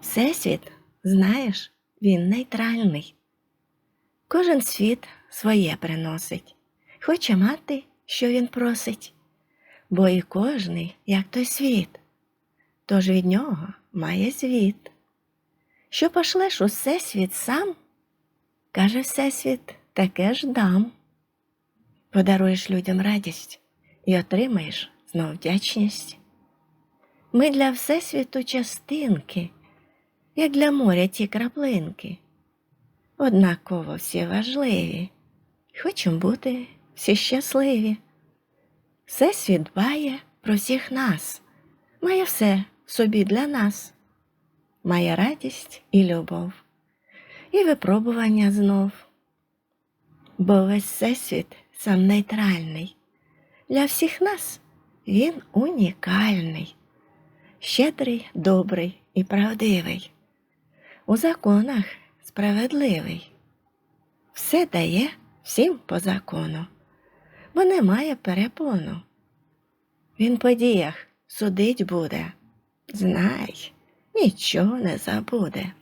Всесвіт, знаєш, він нейтральний. Кожен світ своє приносить, хоче мати, що він просить, бо і кожний, як той світ, тож від нього має звіт. Що пошлеш у всесвіт сам, каже Всесвіт, таке ж дам. Подаруєш людям радість і отримаєш знов вдячність. Ми для Всесвіту частинки, як для моря ті краплинки. Однаково всі важливі, хочемо бути всі щасливі. Всесвіт дбає про всіх нас, має все собі для нас, має радість і любов, і випробування знов. Бо весь всесвіт сам нейтральний. Для всіх нас він унікальний, щедрий, добрий і правдивий, у законах справедливий. Все дає всім по закону, бо немає перепону. Він по діях судить буде, знай, нічого не забуде.